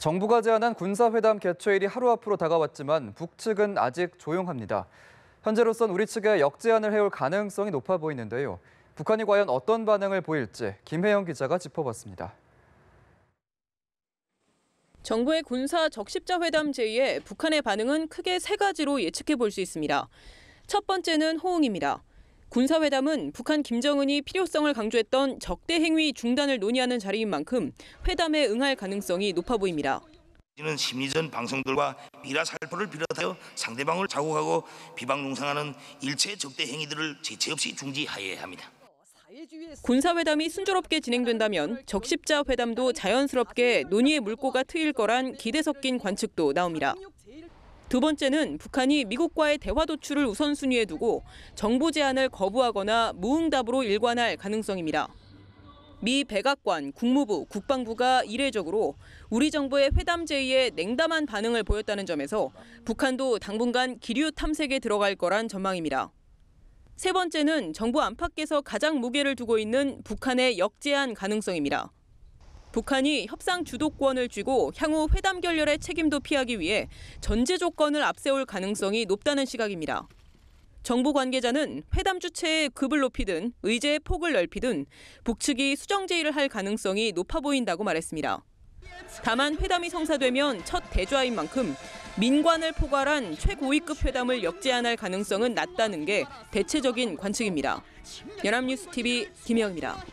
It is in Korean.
정부가 제안한 군사회담 개최일이 하루 앞으로 다가왔지만 북측은 아직 조용합니다. 현재로선 우리 측에 역제안을 해올 가능성이 높아 보이는데요. 북한이 과연 어떤 반응을 보일지 김혜영 기자가 짚어봤습니다. 정부의 군사 적십자 회담 제의에 북한의 반응은 크게 세 가지로 예측해 볼 수 있습니다. 첫 번째는 호응입니다. 군사회담은 북한 김정은이 필요성을 강조했던 적대 행위 중단을 논의하는 자리인 만큼 회담에 응할 가능성이 높아 보입니다. 이는 심리전 방송들과 미라 살포를 비롯하여 상대방을 자극하고 비방 농상하는 일체 적대 행위들을 제체 없이 중지하여야 합니다. 군사회담이 순조롭게 진행된다면 적십자 회담도 자연스럽게 논의의 물꼬가 트일 거란 기대 섞인 관측도 나옵니다. 두 번째는 북한이 미국과의 대화 도출을 우선순위에 두고 정부 제안을 거부하거나 무응답으로 일관할 가능성입니다. 미 백악관, 국무부, 국방부가 이례적으로 우리 정부의 회담 제의에 냉담한 반응을 보였다는 점에서 북한도 당분간 기류 탐색에 들어갈 거란 전망입니다. 세 번째는 정부 안팎에서 가장 무게를 두고 있는 북한의 역제안 가능성입니다. 북한이 협상 주도권을 쥐고 향후 회담 결렬의 책임도 피하기 위해 전제 조건을 앞세울 가능성이 높다는 시각입니다. 정부 관계자는 회담 주체의 급을 높이든 의제의 폭을 넓히든 북측이 수정 제의를 할 가능성이 높아 보인다고 말했습니다. 다만 회담이 성사되면 첫 대좌인 만큼 민관을 포괄한 최고위급 회담을 역제안할 가능성은 낮다는 게 대체적인 관측입니다. 연합뉴스 TV 김혜영입니다.